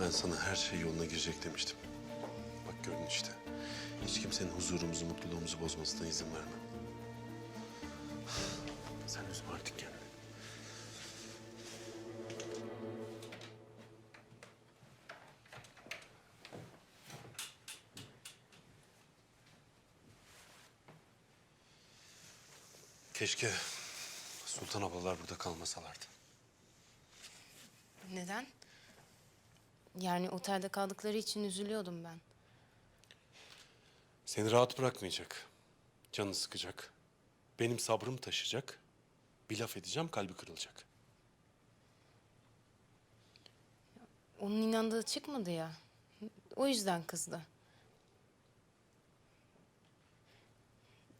Ben sana her şey yoluna girecek demiştim. Bak gördün işte. Hiç kimsenin huzurumuzu, mutluluğumuzu bozmasına izin vermem. Sen üzme artık kendini. Keşke Sultan ablalar burada kalmasalardı. Neden? Yani otelde kaldıkları için üzülüyordum ben. Seni rahat bırakmayacak. Canını sıkacak. Benim sabrım taşacak. Bir laf edeceğim kalbi kırılacak. Onun inandığı çıkmadı ya. O yüzden kızdı.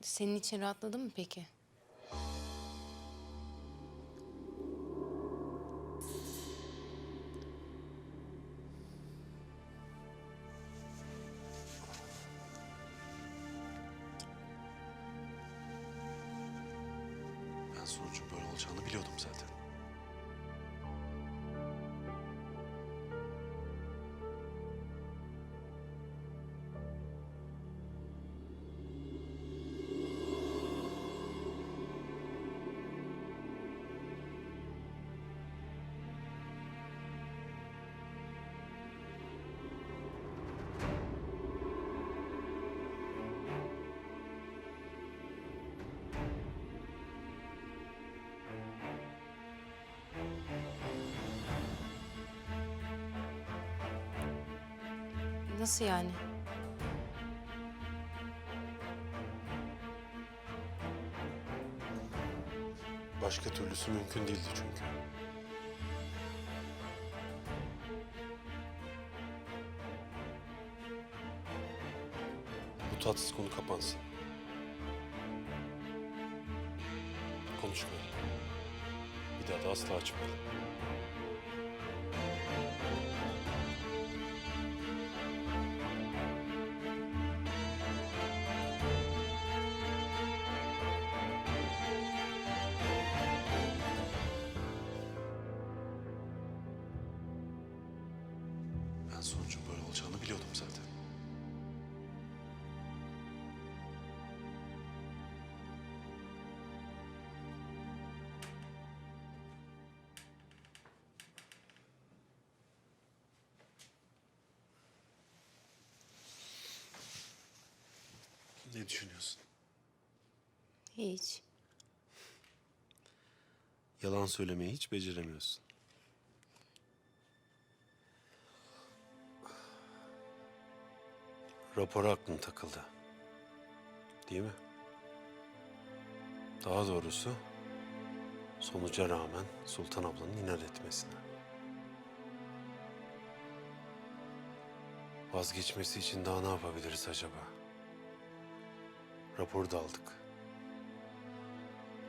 Senin için rahatladı mı peki? Sonucun böyle olacağını biliyordum zaten. Nasıl yani? Başka türlüsü mümkün değildi çünkü. Bu tatsız konu kapansın. Konuşmayalım. Bir daha da asla açmayalım. Sonucun böyle olacağını biliyordum zaten. Ne düşünüyorsun? Hiç. Yalan söylemeyi hiç beceremiyorsun. Rapora aklın takıldı. Değil mi? Daha doğrusu sonuca rağmen Sultan ablanın inat etmesine. Vazgeçmesi için daha ne yapabiliriz acaba? Raporu da aldık.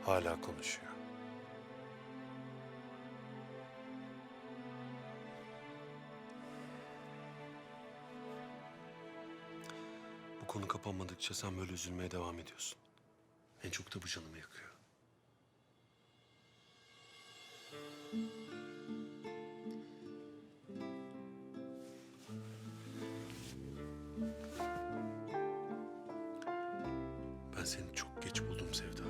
Hala konuşuyor. Konu kapanmadıkça sen böyle üzülmeye devam ediyorsun. En çok da bu canımı yakıyor. Ben seni çok geç buldum Sevda.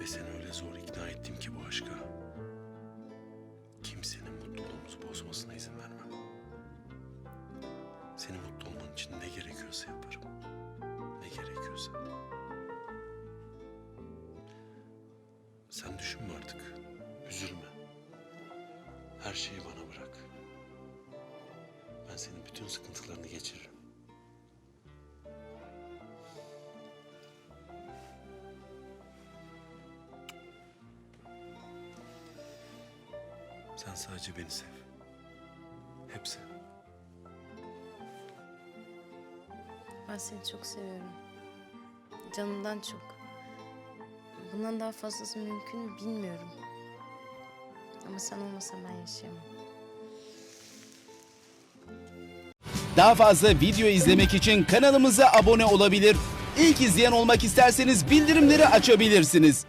Ve seni öyle zor ikna ettim ki bu aşka. Senin mutlu olman için ne gerekiyorsa yaparım. Ne gerekiyorsa. Sen düşünme artık. Üzülme. Her şeyi bana bırak. Ben senin bütün sıkıntılarını geçiririm. Sen sadece beni sev. Hep Ben seni çok seviyorum. Canımdan çok. Bundan daha fazlası mümkün mü bilmiyorum. Ama sen olmasan ben yaşayamam. Daha fazla video izlemek için kanalımıza abone olabilir. İlk izleyen olmak isterseniz bildirimleri açabilirsiniz.